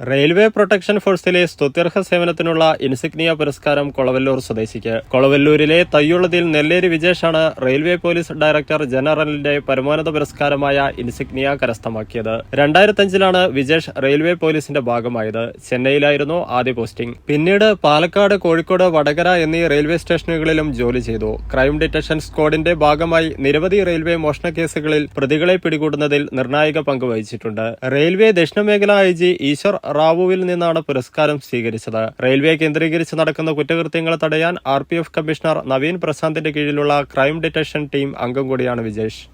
Railway protection ഫോഴ്സിലെ സ്തുത്യർഹ സേവനത്തിനുള്ള ഇൻസിഗ്നിയ പുരസ്കാരം കൊളവല്ലൂർ സ്വദേശിക്ക്. കൊളവല്ലൂരിലെ തയ്യുള്ളതിൽ നെല്ലേരി വിജേഷാണ് റെയിൽവേ പോലീസ് ഡയറക്ടർ ജനറലിന്റെ പരമോന്നത പുരസ്കാരമായ ഇൻസിഗ്നിയ കരസ്ഥമാക്കിയത്. രണ്ടായിരത്തഞ്ചിലാണ് വിജേഷ് റെയിൽവേ പോലീസിന്റെ ഭാഗമായത്. ചെന്നൈയിലായിരുന്നു ആദ്യ പോസ്റ്റിംഗ്. പിന്നീട് പാലക്കാട് കോഴിക്കോട് വടകര എന്നീ റെയിൽവേ സ്റ്റേഷനുകളിലും ജോലി ചെയ്തു. ക്രൈം ഡിറ്റക്ഷൻ സ്ക്വാഡിന്റെ ഭാഗമായി നിരവധി റെയിൽവേ മോഷണ കേസുകളിൽ പ്രതികളെ പിടികൂടുന്നതിൽ നിർണായക പങ്ക് വഹിച്ചിട്ടുണ്ട്. റെയിൽവേ ദക്ഷിണമേഖല ഐ ജി ഈശ്വർ റാവുവിൽ നിന്നാണ് പുരസ്കാരം സ്വീകരിച്ചത്. റെയിൽവേ കേന്ദ്രീകരിച്ച് നടക്കുന്ന കുറ്റകൃത്യങ്ങൾ തടയാൻ ആർ കമ്മീഷണർ നവീൻ പ്രശാന്തിന്റെ കീഴിലുള്ള ക്രൈം ഡിറ്റക്ഷൻ ടീം അംഗം കൂടിയാണ് വിജേഷ്.